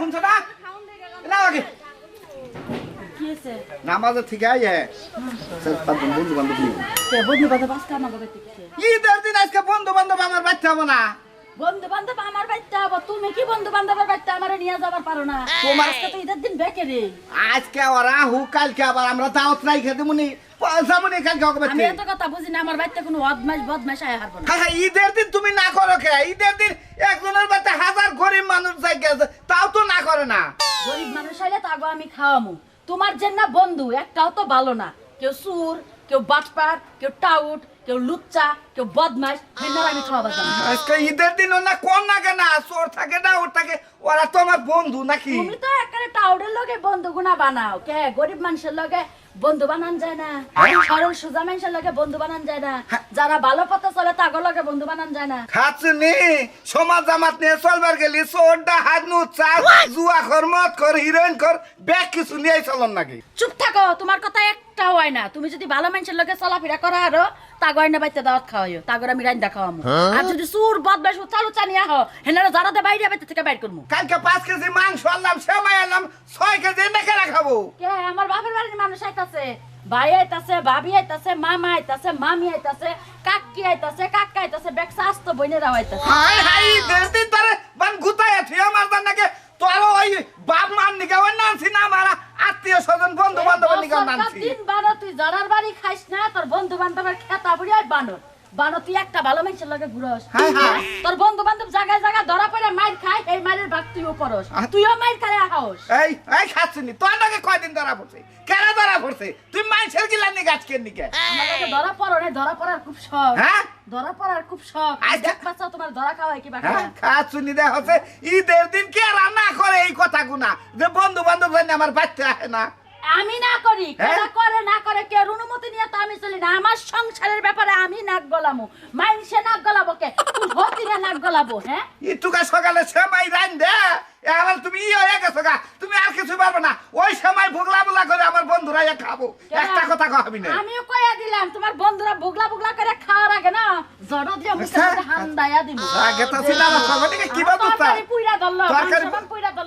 শুনছো না? না আগে কি নামাজে ঠিক আছে বন্ধু বান্ধব বন্ধু বান্ধব আজকে আমার ঈদের দিন আজকে বন্ধু বান্ধব আমার বাচ্চা হব না। বন্ধু বান্ধব আমার বাড়িতে হব তুমি কি বন্ধু বান্ধবের বাড়িতে আমার নিয়ে যাবার পারো না? তোমার আজকে তো ঈদের দিন বেকে রে। আজকে ওরা হু কালকে আবার আমরা দাওয়াত নাই খেতে মুনি। আমি এত কথা বুঝি না আমার বাড়িতে কোনো বদমাস বদমাস আয় হারবো না। হ্যাঁ ঈদের দিন তুমি না করো কে? ঈদের দিন একজনের বাড়িতে হাজার গরিব মানুষ যাই গেছে তাও তো না করে না। গরিব মানুষ হইলে তাগো আমি খাওয়ামু। তোমার যে না বন্ধু একটাও তো ভালো না। কেউ সুর কেউ বাটপার কেউ টাউট কেউ লুচ্চা কেউ বদমাস হেনার আমি। আজকে ঈদের দিন না কোন না চোর থাকে না ওর থাকে ওরা তো আমার বন্ধু নাকি? তুমি তো একেবারে টাউডের লগে বন্ধু গুনা বানাও কে? গরিব মানুষের লগে বন্ধু বানান যায় না। সরল সোজা মানুষের লগে বন্ধু বানান যায় না। যারা ভালো পথে চলে তাগর লগে বন্ধু বানান যায় না। খাচুনি সমাজ জামাত নিয়ে চলবার গেলি চোরটা হাত নু চাল জুয়া কর মত কর হিরোইন কর ব্যাগ কিছু নিয়ে চলন নাকি? চুপ থাকো তোমার কথা একটা হয় না। তুমি যদি ভালো মানুষের লগে চলাফেরা করো আরও তাগো আইনা বাইতে দাওয়াত খাওয়াইও। তাগর আমি রাইন্দা খাওয়ামু। আর যদি সুর বদমাস চালু চানিয়া হো হেনারা দে বাইরে বাইতে থেকে বাইর করমু। কালকে পাঁচ কেজি মাংস আনলাম সেমাই আনলাম ছয় কেজি এনে কেনা খাব। কে? আমার বাপের বাড়ির মানুষ আইতাছে ভাই আইতাছে ভাবি আইতাছে মামা আইতাছে মামি আইতাছে কাকি আইতাছে কাকা আইতাছে বেকসা আস্ত বইনেরাও আইতাছে। হাই হাই ঈদের দিন তারে বান গুতায় থুই আমার জান নাকি তোর ওই বাপ নিকে ওই নানছি না মারা আত্মীয় স্বজন বন্ধু বান্ধব নিকে নানছি দিন বানো তুই জড়ার বাড়ি খাইস না তোর বন্ধু বান্ধবের খেতা বুড়ি আর বানর। বানো তুই একটা ভালো মানুষের লগে ঘুরস। হাই। তোর বন্ধু বান্ধব জায়গায় জায়গায় ধরা পড়ে মাইর খায় এই ভাগ তুইও তুইও মাইর খায় আহাস। এই এই তোর নাকি কয়দিন ধরা পড়ছে? কেন ধরা পড়ছে? তুই মানুষের গিলা নি গাছকে নিকে। আমার কাছে ধরা পড়ো রে ধরা পড়ার খুব শখ। হ্যাঁ? ধরা পড়ার খুব শখ। আচ্ছা। দেখ বাচ্চা তোমার ধরা খাওয়াই কি বাকি হ্যাঁ খাচ্ছি নি দেখ হচ্ছে ঈদের দিন কে রান্না করে এই কথা গুনা যে বন্ধু বান্ধব জানি আমার বাচ্চা আসে না। আমি না করি হ্যাঁ? কেনা করে না করে কে অনুমতি নিয়ে তো আমি চলি না। আমার সংসারের ব্যাপারে আমি নাক গলামু। মাইনসে নাক গলাবো কে? তুই হতিরে নাক গলাবো হ্যাঁ? ইটুকা সকালে সেমাই রান দে। এবার তুমি ই হয়ে গেছো গা। তুমি আর কিছু পারবে না। ওই সময় ভুগলা বুগলা করে আমার বন্ধুরা ইয়া খাব। একটা কথা কহাবি না। আমিও কইয়া দিলাম তোমার বন্ধুরা ভুগলা বুগলা করে খাওয়ার আগে না জড় দিয়ে মুখে আচ্ছা। মুখে হান্দায়া দিব। আগে তো ছিল আমার সবাইকে কি বাবু তরকারি পুইরা ধরলো তরকারি-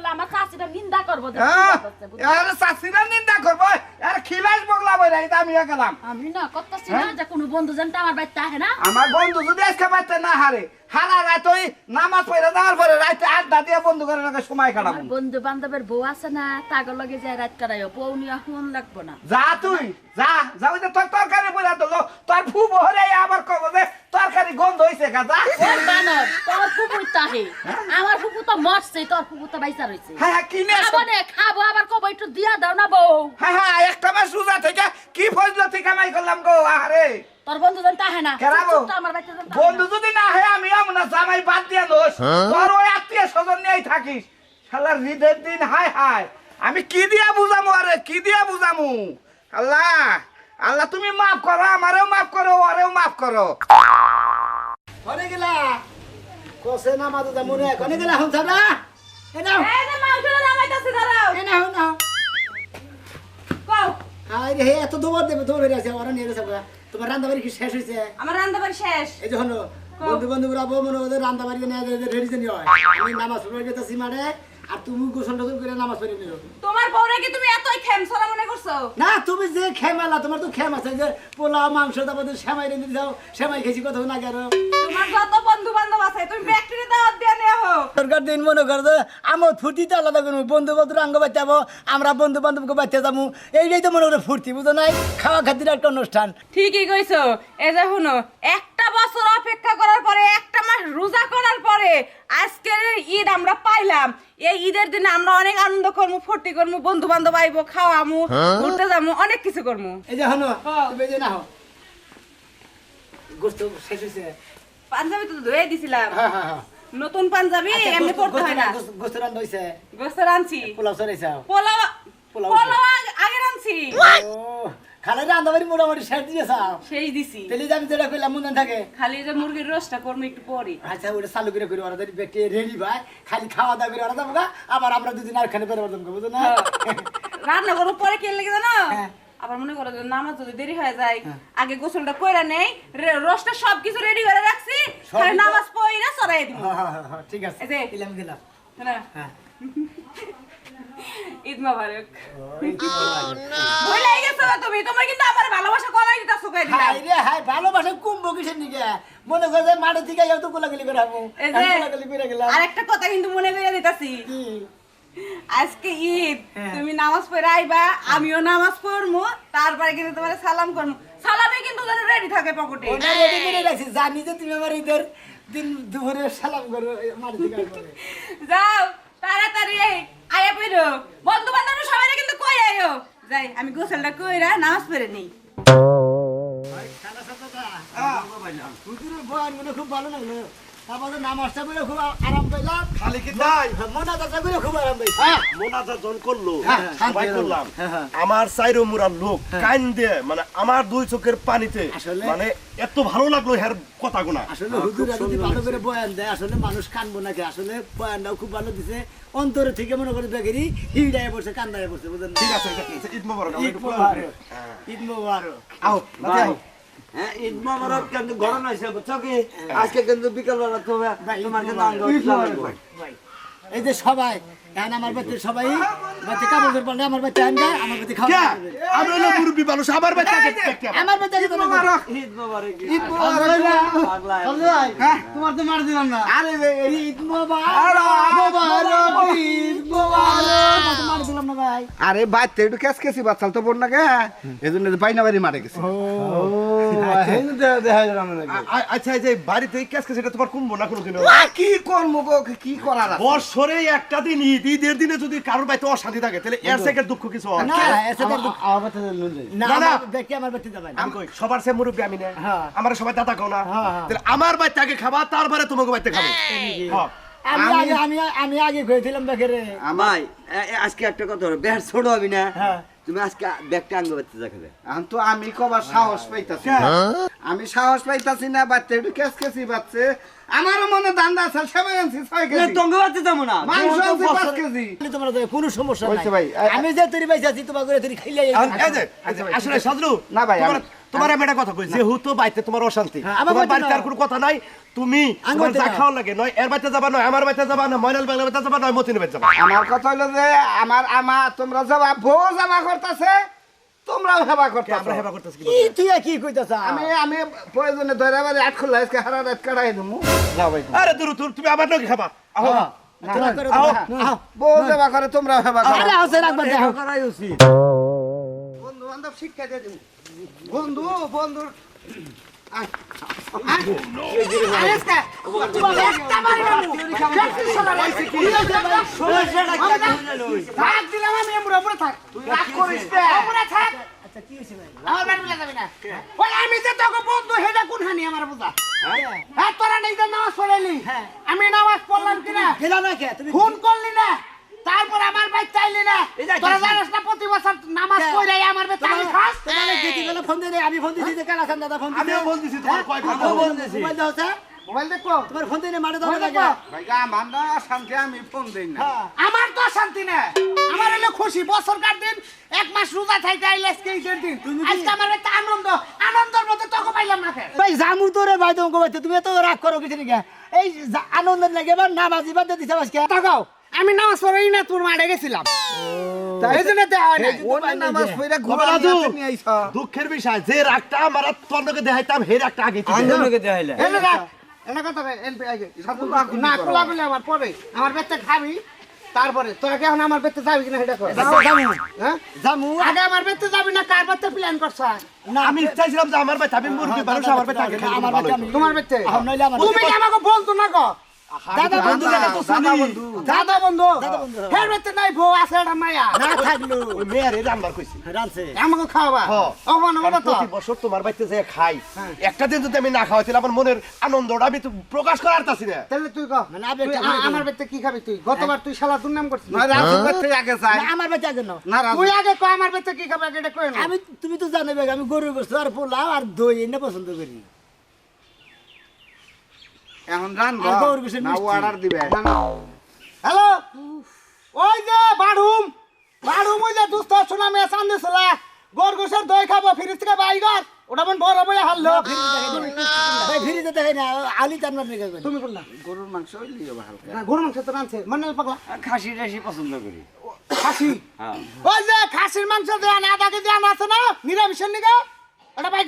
আমার চাচিরা নিন্দা করব হ্যাঁ পুইরা ধরছে, বুঝছ? আর চাষিরা নিন্দা করব আর খিলাস বগলা বইরা এটা আমি গেলাম আমি না করতেছি হ্যাঁ? না যে কোনো বন্ধু জানতে আমার বাড়িতে আহে না আমার বন্ধু যদি আজকে বাচ্চা না হারে হারা রাত ওই নামাজ পড়ে পরে রাতে আড্ডা দিয়ে বন্ধু করে সময় কাটাবো। বন্ধু বান্ধবের বউ আছে না তাগর লগে যায় রাত কাটাইও। বউ নিয়ে ফোন লাগবো না। যা তুই যা যা ওই যে তোর তরকারি তোর বহরে আবার কব যে তরকারি গন্ধ হইছে গা যা। ওর বানর তোর তাহে। আমার ফুপু তো মরছে তোর ফুপু তো বাইসা রইছে। হ্যাঁ হ্যাঁ কিনে খাব আবার কব একটু দিয়া দাও না বউ। হ্যাঁ হ্যাঁ একটা মাস রোজা থেকে কি ফজল থেকে কামাই করলাম গো আরে তোর বন্ধু জানতে আহে না। কেরাবো? আমার বন্ধু যদি না হয় আমি আমু জামাই বাদ দিয়ে দোষ। তোর ওই আত্মীয় স্বজন নিয়েই থাকিস। শালার হৃদের দিন হায় হায়। আমি কি দিয়া বুঝামু আরে? কি দিয়া বুঝামু? আল্লাহ আল্লাহ তুমি মাফ করো আমারেও মাফ করো ওরেও মাফ করো। কনে গেলা? কসে না মাদু দা মনে কনে গেলা হন সাবলা এ নাও। এই যে মাংসটা নামাইতাছি দাঁড়াও এ নাও নাও। আই হে এত দৌড় দেবে দৌড় হয়ে আছে ওরা নিয়ে গেছে তোমার রান্না বাড়ি কি শেষ হয়েছে? আমার রান্নাবার শেষ। এই যখন বন্ধু বান্ধবরা রাবো মনে ওদের রান্না বাড়ি নিয়ে রেডি হয়। আমি নামাজ পড়ে গেছি মারে আর তুমি গোসল টোসল করে নামাজ পড়ে নিও। তোমার বউরে কি তুমি এতই খেমছলা মনে করছ? না তুমি যে খেমালা তোমার তো খেম আছে যে পোলাও মাংস তারপর সেমাই রেঁধে দাও সেমাই খেয়েছি কত না আরও তোমার যত বন্ধু বান্ধব আছে তুমি ব্যাকটেরি দাওয়াত দিয়ে নিয়ে হো সরকার দিন মনে করে যে আমার ফুর্তিতে আলাদা করব বন্ধু বান্ধব আঙ্গ বাচ্চা যাব আমরা বন্ধু বান্ধবকে বাচ্চা যাব। এইটাই তো মনে করে ফুর্তি বুঝো নাই? খাওয়া খাতির একটা অনুষ্ঠান। ঠিকই কইছো। এই যে শুনো একটা বছর অপেক্ষা করার পরে একটা মাস রোজা করার পরে আজকের ঈদ আমরা পাইলাম। এই ঈদের দিনে আমরা অনেক আনন্দ করব ফুর্তি করব বন্ধু বান্ধব আইবো খাওয়ামু ঘুরতে যাব অনেক কিছু করব এই যে হনো হ্যাঁ। এই যে না হো গোস্ত শেষ হয়েছে পাঞ্জাবি তো ধুয়ে দিছিলাম। হ্যাঁ হ্যাঁ হ্যাঁ। নতুন পাঞ্জাবি আচ্ছা, এমনি পড়তে হয় না। গোস্ত- গোস্ত পোলাও পোলাও পোলাও আগে- আগে বাড়ি মোটামুটি শেষ দিয়েছ সেই দিছি। তেলে আমি যেটা কইলাম মনে থাকে? খালি যে মুরগির করব একটু পরে। আচ্ছা ওটা চালু করে করি ওরা যদি রেডি ভাই খালি খাওয়া দাওয়া করে ওরা যাব আবার আমরা দুদিন আর খানে বুঝো না? হ্যাঁ। রান্না করব পরে কে লেগে জানো? হ্যাঁ। আবার মনে করো যে নামাজ যদি দেরি হয়ে যায় আগে গোসলটা কইরা নেই রে- রোস্টটা সবকিছু রেডি করে রাখছি খালি তো- নামাজ পড়ে চড়াই দিব। হ্যাঁ, হ্যাঁ, হ্যাঁ, হ্যাঁ, ঠিক আছে। এই যে- দিলাম গেলাম। না ঈদ মোবারক। গেছো তুমি তোমার কিন্তু আমার ভালোবাসা করাই দিতাছো কই দিলাম। হাই রে হাই ভালোবাসা কিসের নিকে মনে করে যে মাঠে থেকে যাও তো কোলাগুলি করে কোলাগুলি গেলাম। আরেকটা কথা কিন্তু মনে করে দিতাছি। আজকে ঈদ হ্যাঁ। তুমি নামাজ পড়ে আইবা আমিও নামাজ পড়মু তারপরে কিন্তু তোমার সালাম করমু। সালামে কিন্তু যেন রেডি থাকে পকেটে। ওটা রেডি করে রাখছি জানি যে তুমি আমার ঈদের দিন দুপুরে সালাম করো এই মাঠে থেকে যাও। তাড়াতাড়ি আয়া পড়ো বন্ধু বান্ধব সবাই কিন্তু কই আয়ো যাই আমি গোসলটা কইরা নামাজ পড়ে নেই। খুব ভালো লাগল। তারপরে নামাজটা করে খুব আরাম পাইলাম খালি কি তাই? মোনাজাতটা করে খুব আরাম পাইলাম মোনাজা জন করল। হ্যাঁ, সবাই করলাম। হ্যাঁ, হ্যাঁ। আমার চাইরো মুরার লোক কাইন দিয়ে মানে আমার দুই চোখের পানিতে মানে এত ভালো লাগল হ্যার কথাগুনা আসলে হুজুরা যদি ভালো করে বয়ান দেয় আসলে মানুষ কানবো নাকি? আসলে বয়ানটাও খুব ভালো দিছে। অন্তরে থেকে মনে করে দেখেনি হিড়ায় বসে কান্দায় বসে বুঝলেন ঠিক আছে ঠিক আছে, ঈদ মোবারক ঈদ মোবারক। ঈদ মোবারক। আও আও। হ্যাঁ ঈদ মোবারক কিন্তু ঘটনা হয়েছে বুঝছ কি? আজকে কিন্তু বিকালবেলা তোমার কিন্তু। এই যে সবাই এখন আমার সবাই কাপড় আমার আনবে আমার খাওয়া কে? আমি হলো মুরব্বী মানুষ আমার। আমার তো মোবারক। ঈদ মোবারক। ঈদ মোবারক। তোমার তো মার দিলাম না। আরে ঈদ মোবারক মোবারক ঈদ মোবারক মার দিলাম না ভাই। আরে বাচ্চা একটু ক্যাস ক্যাসি বাচ্চাল তো বোন না গে। এই জন্য বাইনা বাড়ি মারে গেছে। আ- আচ্ছা বাড়িতে ক্যাশ ক্যাশ এটা তোমার কমবো না কোনো দিনও? কি করব কি করার বছরে একটা দিন ঈদ ঈদের দিনে যদি কারোর বাড়িতে অশান্তি থাকে তাহলে এর থেকে দুঃখ কিছু না আমার না দেখি সবার সে মুরব্বী আমি না। সবাই দাদা খাও না। হ্যাঁ, হ্যাঁ। তাহলে আমার বাড়িতে আগে খাবা তারপরে তোমাকে বাড়িতে খাব। হ্যাঁ। আমি আগে আমি আমি আগে খেয়েছিলাম দেখে রে এ- আজকে একটা কথা বেশ ছোট হবি না? হ্যাঁ। তুমি আজকে ব্যাগটা বাচ্চা দেখাবে তো আমি কবার সাহস পাইতাছি আমি সাহস পাইতাছি না বাচ্চা একটু ক্যাস ক্যাসি বাচ্চে। আমারও মনে দান্দা আছে সবাই আনছি ছয় কেজি। টঙ্গ বাচ্চা যাব না। মাংস আনছি পাঁচ কেজি। তোমার কোনো সমস্যা নাই। ভাই, আমি যে তৈরি পাইছি আছি তোমার করে তৈরি খাইলে আসলে সাজলু না ভাই, তোমার আমি- একটা কথা কই যেহেতু বাড়িতে তোমার অশান্তি হ্যাঁ, আমার বাড়িতে বাড়িতে আর কোনো কথা নাই। তুমি তোমার বাড়িতে যা না। খাওয়া লাগে নয় এর বাড়িতে যাবা নয় আমার বাড়িতে যাবা নয় ময়নাল বাংলা বাড়িতে যাবা নয় মতিনের বাড়িতে যাবা। আমার কথা হলো যে আমার আমা তোমরা যাবা বউ যাবা করতেছে তোমরাও হেবা আমরা করতেছে। হেবা করতেছি কি তুই কি কইতাছ? আমি আমি প্রয়োজনে দৈরা বাড়ি আট খোলা আজকে হারা রাত কাটাই দেবো যাও ভাই আরে দূর দূর তুমি আমার নাকি খাবা? আহো। তোরা করে আহো, আহো। বউ যাবা করে তোমরাও হেবা করো। আরে হাসে রাখবা দেখো। করাই উচিত বন্ধু বান্ধব শিক্ষা দিয়ে দেবো বন্ধু বন্ধু আমি যে তোকে বন্ধু সেটা কোন হানি আমার বুঝা হ্যাঁ তোরা নেই যে নামাজ পড়াইলি হ্যাঁ। আমি নামাজ পড়লাম কিনা ফোন করলি না তারপর আমার ভাই চাইলি না? তোরা জানিস না প্রতি বছর নামাজ হ্যাঁ। আমার ভাই চাইলি খাস? তোমার গীতি গেলে ফোন দিলে আমি ফোন দিছি কালা খান দাদা ফোন দিছি। আমিও ফোন দিছি তোমার কয় ফোন ফোন দিছি। মোবাইল দাও স্যার মোবাইল দেখো। তোমার ফোন দিলে মাঠে দাও লাগে ভাই গা মান্দা শান্তি আমি ফোন দেই না। হ্যাঁ। আমার তো শান্তি না আমার হলো খুশি। বছর কার দিন এক মাস রোজা থাকতে আইলে আজকে ঈদের দিন। তুমি কি- আজকে আমার একটা আনন্দ। আনন্দের মধ্যে তোকে পাইলাম না ভাই জামু তো রে ভাই তোমাকে তুমি এত রাগ করো কিছু নাকি এই যা- আনন্দ লাগে এবার নামাজি বাদ তাকাও আমি নামাজ পড়াই না তোর মাঠে গেছিলাম। হয় দুঃখের বিষয় যে রাগটা আমার তন্ডকে দেখাইতাম হে রাগটা আগে না আমার পরে। আমার বেতে খাবি তারপরে তোরা এখন আমার বেতে যাবি কিনা সেটা কর জামু। হ্যাঁ? আগে আমার বেতে যাবি না কার বেতে প্ল্যান করছ? না আমি চাইছিলাম যে আমার বাড়িতে আমি মুরগি মানুষ আমার। আমি তোমার বেতে। আহ, তুমি আমাকে বলতো না গো? দাদা বন্ধু দাদা দাদা তো দাদা বন্ধু। দাদা বন্ধু। হের নাই বউ আছে এটা মায়া। না থাকল। ওই মেয়েরে রান্নার কইছি। রানছে। আমাকে খাওয়াবা। হ্যাঁ। তো। প্রতি বছর তোমার বাড়িতে যে খাই একটা দিন যদি আমি না আমার মনের আনন্দটা আমি তো প্রকাশ করার তাছি না। তাহলে তুই কহ মানে আ- বলে আমার বেতে কি খাবি তুই? গতবার তুই শালা দুর্নাম করছিস না রাজু বেতে আগে যাই। না, আমার বাচ্চা কেন না তুই আগে কয় আমার বেতে কি খাবে এটা কই না আমি তুমি তো জানবে আমি গরু গোস্ত আর পোলাও আর দই এনে পছন্দ করি। এখন গরুর না। অর্ডার দিবে। হ্যালো? ওই যে বাড়ুম বাড়ুম ওই যে দুস্থ শোনা মেয়ে চান দিছিল গোর গোসের দই খাব ফ্রিজ থেকে বাইগর। ওটা মন বড় বই হারলো। ভাই ফিরিতে দেখে না আলি চান্নার নিকে তুমি কোনটা গরুর মাংস হবে হালকা। না গরু মাংস তো রানছে মানে পাগলা। খাসি টাসি পছন্দ করি। খাসি? হ্যাঁ। ওই যে খাসির মাংস যে আনা আধা কেজি আনা আছে না? নিরামিষের নিকে ওটা ভাই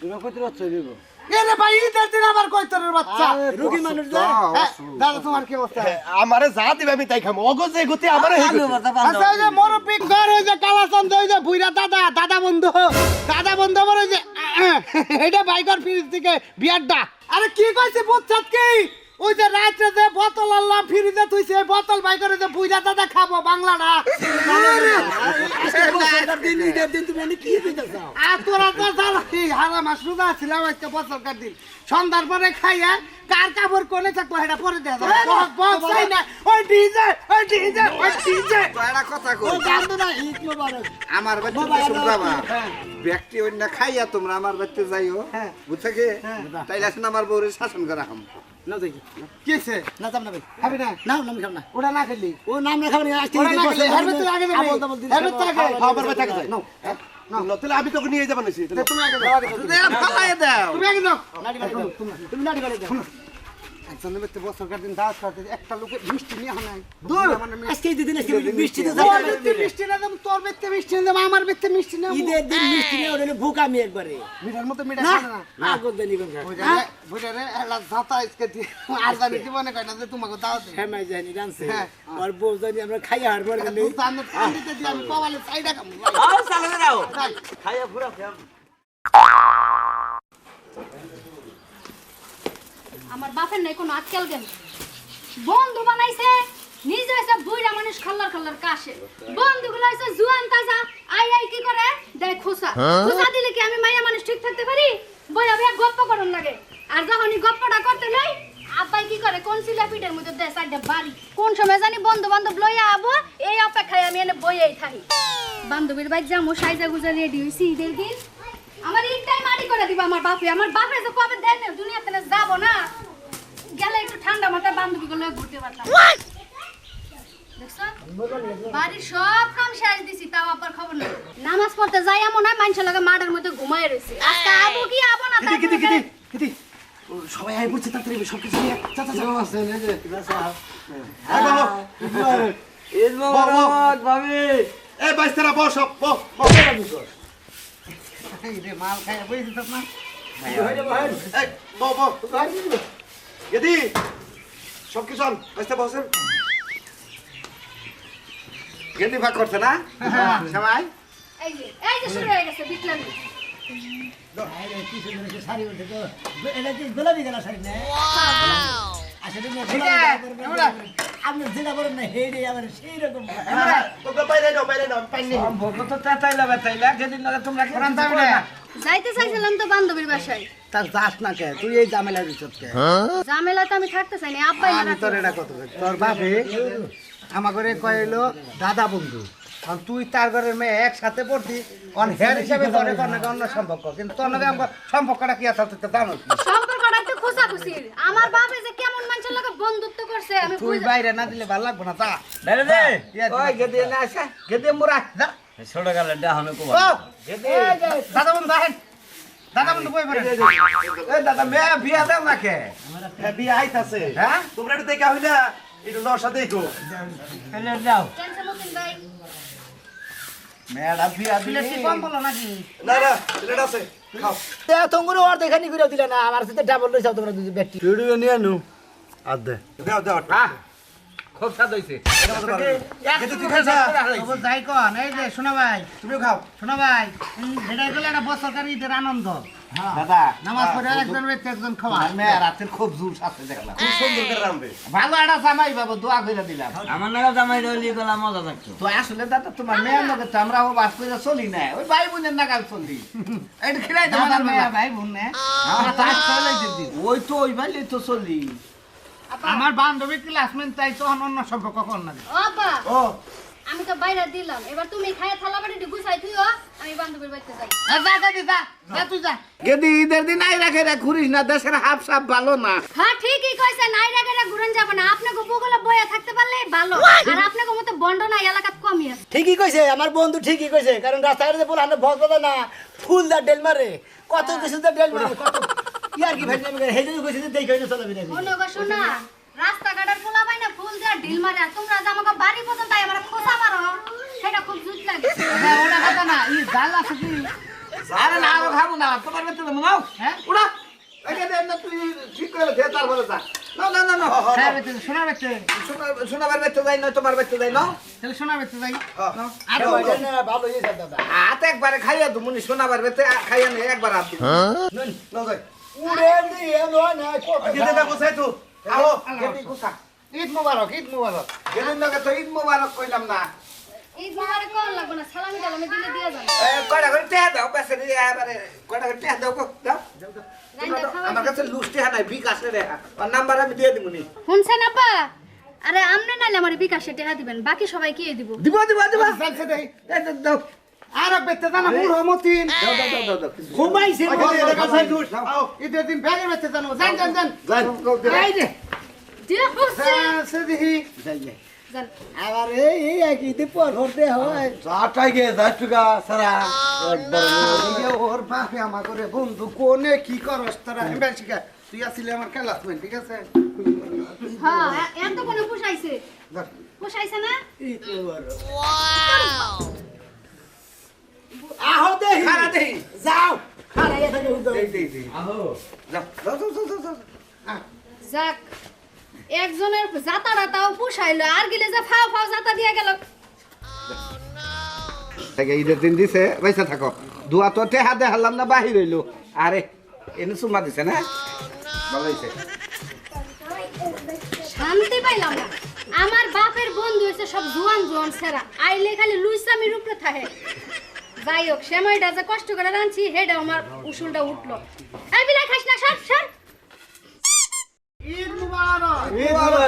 তুমি কত এরে ভাই ঈদের দিন আবার কই তোর বাচ্চা? রুগী মানুষ হ্যাঁ, দাদা তোমার কি অবস্থা? আমারে যা দিবে আমি তাই খামো। অগো যে গতি আমারে গতি। আচ্ছা ওই যে মুরব্বী ঘর ওই যে কালাচন্দ ওই যে বুইরা দাদা দাদা বন্ধু। দাদা বন্ধু আমার ওই যে এটা বাইকার ফ্রিজ থেকে বিয়ারটা। আরে কি কইছে বুঝছত কি? ওই যে রাত্রে যে বোতল আনলাম ফ্রিজে তুইছে এই বোতল বাইকারে যে বুইরা দাদা খাব বাংলাটা। আর তোরা তো জ্বালাই হারা মাস রোজা ছিলাম আজকে বছরকার দিন। সন্ধ্যার পরে খাইয়া কার কাপড় কোনে থাকব পরে যাবে। না ওই ডিজে ওই ডিজে ওই ডিজে। একটা কথা কই না ঈদ মোবারক আমার বাড়িতে শুনবা হ্যাঁ। ব্যক্তি অন্য খাইয়া তোমরা আমার বাড়িতে যাইও হ্যাঁ। বুঝছে কি? তাইলে আসলে আমার বউরে শাসন করা হাম না দেখি। কি হইছে না যাম না ভাই। খাবি না? না নাম খাব না। ওটা না খেলি ও নাম না খাবি আজকে ওটা না খেলি, হেলমেট তো আগে দেবে আবল তাবল দিস হেলমেট তো আগে। খাবার ভাই থাকে যায়। না তাহলে আমি তোকে নিয়ে যাব নিছি তুমি আগে দাও তুমি আগে দাও। নাড়ি বাড়ি দাও। তুমি নাড়ি বাড়ি দাও। একজনের ব্যক্তি বছরকার দিন দাওয়াত খাওয়াতে একটা লোকে মিষ্টি নিয়ে আনাই দূর! আজকে ঈদের দিন আজকে মিষ্টি তো তোর ব্যক্তি মিষ্টি না দেব তোর ব্যক্তি মিষ্টি না দেব আমার ব্যক্তি মিষ্টি না ঈদের দিন মিষ্টি নিয়ে ওরে ভুক আমি একবারে। মিঠার মতো মিঠা খাবে না। না। আগত দেনি কোন বুঝারে বুঝারে এলা জাতা আজকে দি আর জানি জীবনে কয় যে তোমাকে দাওয়াত দেব হ্যাঁ মাই জানি জানছে? আর বউ জানি আমরা খাই আর বলে নেই। তানে দিতে দি আমি কওয়ালে চাইডা কাম আও চালে দাও খাইয়া পুরা ফেম আমার বাপের নাই কোনো আজকাল জ্ঞান বন্ধু বানাইছে নিজে হয়েছে বুইরা মানুষ খাল্লার খাল্লার কাশে। বন্ধুগুলো হয়েছে জুয়ান তাজা আই আই কি করে? দেয় খোসা। খোসা দিলে কি আমি মাইয়া মানুষ ঠিক থাকতে পারি? বইয়া বইয়া গপ্প করন লাগে। আর যখনই গপ্পটা করতে নাই আব্বাই কি করে? কোন সিলাপিটের মধ্যে দেয় সাইডে বাড়ি? কোন সময় জানি বন্ধু বান্ধব লইয়া আবো এই অপেক্ষায় আমি এনে বইয়েই থাকি। বান্ধবীর বাইক যাব সাইজা গুজা রেডি হয়েছি ঈদের দিন। আমার ঈদটাই মাটি করে দিব আমার বাপে। আমার বাপে যে কবে দেন দুনিয়াতে যাব না। গেলে একটু ঠান্ডা মাথায় বান্ধবী গুলো ঘুরতে পারতাম। বাড়ির সব কাম শেষ দিছি তাও আবার খবর নেই। নামাজ পড়তে যাই এমন হয় মানুষের লাগে মাঠের মধ্যে ঘুমাই রয়েছে আজকে আবো কি আবো না তাই সবাই আই পড়ছে তাড়াতাড়ি সব কিছু নিয়ে আছে যে বাবু ভাবি। এই বাইস্তারা বস সব বস এই রে মাল খায় এই এদি সব কিছু আন বাইস্তা বসেন গেলি ভাগ করছে না? সবাই? এই যে যে শুরু হয়ে গেছে বিটলামি। আপনি যেটা বলেন না হেডে সেই রকম তোমরা? যাইতে চাইছিলাম তো বান্ধবীর বাসায়। তার যাস না কে? তুই এই ঝামেলা দিছত কে? ঝামেলা তো আমি থাকতে চাই না আব্বাই আমি তোর এটা কত। তোর বাপে আমার ঘরে কইলো দাদা বন্ধু আর তুই তার ঘরের মেয়ে একসাথে পড়তি অন হেড হিসাবে তোর অন্য অন্য সম্পর্ক। কিন্তু তোর লগে আমার সম্পর্কটা কি আছে? তুই তো জানো সম্পর্কটা একটু খোসাখুসির আমার বাপে যে কেমন মানুষের লগে বন্ধুত্ব করছে আমি তুই বাইরে না দিলে ভালো লাগবে না তা বেরে দে। ওই গেদি না আসে গেদি মুরা যা। ছোট গালে ডাহনে কোবা গেদি। দাদা বন্ধু আহেন। দাদা বন্ধু বই পড়ে এই দাদা মেয়ে বিয়া দেও না কে? হ্যাঁ বিয়ে আইতাছে। হ্যাঁ? তোমরা এটা দেখে হইলা এটা নশা দেখো। ক্যান্সার মতিন ভাই। মেয়েটা বিয়া দিলে কম বলো নাকি? না না এটা আছে খাও। তোমরা ওর দেখানি করে দিলে না আমার সাথে ডাবল লইছ তোমরা দুই ব্যক্তি। ভিডিও নিয়ে নু আদে দাও দাও। খুব স্বাদ খবর যাই কন এই যে শোনা ভাই। তুমিও খাও। শোনা ভাই এটা গেলে একটা বছরকার ঈদের আনন্দ। দাদা নামাজ পড়ে একজন ব্যক্তি একজন খাওয়া। রাতের খুব জোর সাথে দেখলাম। খুব সুন্দর করে রামবে ভালো একটা জামাই বাবু দোয়া করে দিলাম। আমার নাগা জামাই দলি গলা মজা থাকতো তো আসলে দাদা তোমার মেয়ের লগে তো আমরা ও বাস করে চলি না। ওই ভাই বোনের নাগাল চলি। এটা খেলাই তোমার মেয়ে মেয়ে ভাই বোন নে আমরা তো আজ চলে ওই তো ওই ভাই তো চলি। আমার বান্ধবী ক্লাসমেট তাই তখন অন্য সম্পর্ক কর না ও আমি তো বাইরে দিলাম। এবার তুমি খায় থালা বাড়িতে গুছাই তুইও আমি বান্ধবীর বাড়িতে যাই। যা যা দি, যা যা। তুই যা। গেদি ঈদের দিন আই রাখে রে ঘুরিস না দেশের হাফ সাপ ভালো না। হ্যাঁ ঠিকই কইছে নাই রাগে ঘুরন যাব না। আপনাকে বগলে বয়া থাকতে পারলে ভালো। আর আপনাকে মতো বন্ড না এলাকাত কমই আছে। ঠিকই কইছে আমার বন্ধু ঠিকই কইছে কারণ রাস্তাঘাটে বলে আমরা ভজ বাজা না ফুল দা ডেল মারে কত কিছু দা ডেল মারে কত ইয়ার কি ভাই আমি হেজে কইছে যে দেখই না চলাবি না অন্য গো শোনা। রাস্তাঘাটের পোলা পাই না ফুল দেয়া ঢিল মারে তোমরা যে আমাকে বাড়ি পর্যন্ত আমার খোসা মারো সেটা খুব জুত লাগে। ওটা কথা না ই জাল আছে কি? আরে না আরও খাব না তোমার বেতে দেবো নাও। হ্যাঁ? উড়া একে দে না তুই ঠিক করে দে তারপরে যা। না না না না হ্যাঁ বেতে শোনা বেতে শোনাবার বেতে যাই নয় তোমার বেতে যাই নাও। তাহলে শোনা বেতে যাই। আর ভালো হইছে দাদা। হাত একবারে খাইয়া তুমি শোনাবার বেতে খাইয়া নে একবার হাত দিবি। নাও যাই। কুসা ঈদ মোবারক ঈদ মোবারক। লগে তো ঈদ মোবারক কইলাম না। তোমার কোন লাগবে না সালামি টালামি দিলে দিয়ে যান এ, কয়টা করে টেহা দাও দিয়ে এবারে কয়টা করে টেহা দাও দাও। আমার কাছে লুজ টেহা নাই বিকাশ রে আর নাম্বার আমি দিয়ে দিব নি শুনছেন আপা? আরে আমনে নাইলে আমার বিকাশে টেহা দিবেন বাকি সবাই কি দিব। দিব দিব দিব। দাও। আর বেতে জানা বুড়ো মতিন। দাও দাও দাও দাও দাও ঘুমাইছে দাও। ঈদের দিন ব্যাগে বেতে জানো। জান জান জান যাই, দাও, দাও। এই যে দিয়ে হচ্ছে সে দেখি জান আবার এই এই এক পর করতে হয়। চাটাই গে দশ টাকা সারা। এই ওর বাপে আমার করে বন্ধু কোনে কি করস তোরা? শিখা তুই আসলে আমার ক্লাসমেট ঠিক আছে? হ্যাঁ এত কোনো পুষাইছে পুষাইছে না? আহো দেখি খারা দেই যাও। খারা এটা দেই দেই যাও যাও যাও যাও, যাক একজনের জাতাটা তাও পুষাইলো আর গিলে যে ফাও ফাও জাতা দিয়ে গেল। থেকে ঈদের দিন দিছে থাকো। দুয়া তো টেহা দেখালাম না বাহির হইল। আরে এনে চুমা দিছে না? ভালো শান্তি পাইলাম না। আমার বাপের বন্ধু হয়েছে সব জোয়ান জোয়ান সেরা। আইলে খালি লুইসামির উপরে থাকে। যাই হোক সেমাইটা যে কষ্ট করে রাঁধছি হেটা আমার উসুলটা উঠল। এই বিলাই খাস না সর সর। ঈদ মুবারক। বাবে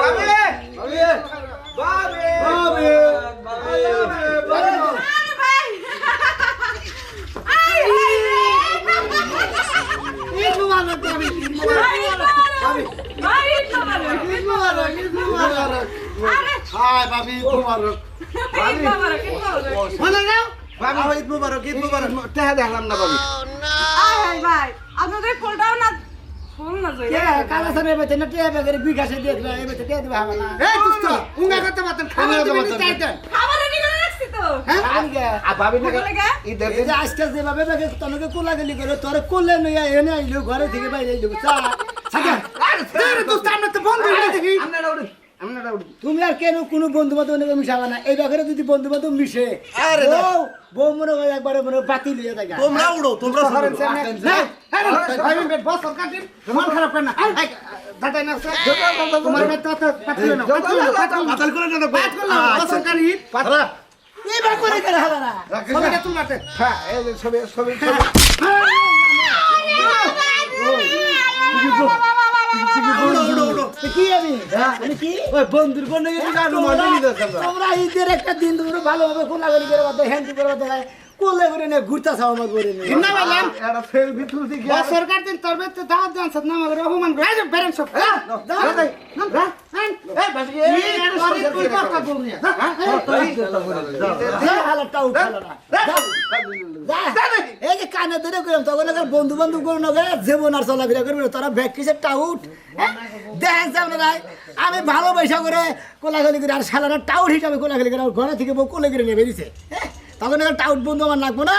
বাবে বাবে ঈদ মুবারক আমি ঈদ মুবারক। ঈদ মুবারক ঈদ মুবারক। হাই ঈদ মুবারক। মনে নাও বাবে ঈদ মুবারক ঈদ মুবারক টেহা দেখালাম না বাবে। ভাই আপনাদের ফুলটাও না ফুল না কে কালা সামনে বেতে না টিয়া বেগের বিকাশে দিবা এই বেতে দিয়ে দিবা না। এই দুষ্ট উঙ্গা করতে পারতেন খাবার দিবি না চাইতেন। খাবার রেডি করে রাখছি তো। হ্যাঁ? আর বাবে না? ঈদের এই যে আজকে যেভাবে বেগে তনকে কোলা গেলি করে তোরে কোলে এনে আইলো ঘরে থেকে বাইরে আইলো চা সাগা তোর দুষ্ট আমরা তো বন্ধ হয়ে দেখি আমরা তুমি আর কেন কোনো বন্ধু বান্ধব মিশাবা না এই ব্যাপারে যদি বন্ধু বান্ধব মিশে আরে। বউ বউ মনে হয় একবারে মনে বাতিল হয়ে থাকে তোমরা উড়ো তোমরা না আরে ভাই বেট বস সরকার দিন মন খারাপ করে না এই, দাদাই না তোমার কি আমি? আমি কি? ওই বন্ধুর বন্ধু তোমরা ঈদের একটা দিন তোমরা ভালোভাবে কোলাগুলি করে হ্যান্ড করে কোলে করে নিয়ে ঘুরতেছ আমার করে নিয়ে। না বললাম একটা সেলফি তুলতে গিয়ে সরকার দিন তোর বেতে দাওয়াত দেন সব নাম করে অপমান করে। এই যে বেরেন সব। দাও। দাও। বাসি কথা বল নিয়া হ্যাঁ? হালাটা উঠালা এই যে কানে ধরে তখন আবার বন্ধু বান্ধব করো না জীবন আর চলাফেরা করবে না। তোরা ব্যাগ কিসের টাউট। দেখেন আপনারা আমি ভালো পয়সা করে কোলাগুলি করে আর সালানা টাউট হিসাবে কোলাগুলি করে ঘরে থেকে বউ কোলে করে নিয়ে বেরিয়েছে। হ্যাঁ? তখন এখন টাউট বন্ধু আমার লাগবো না?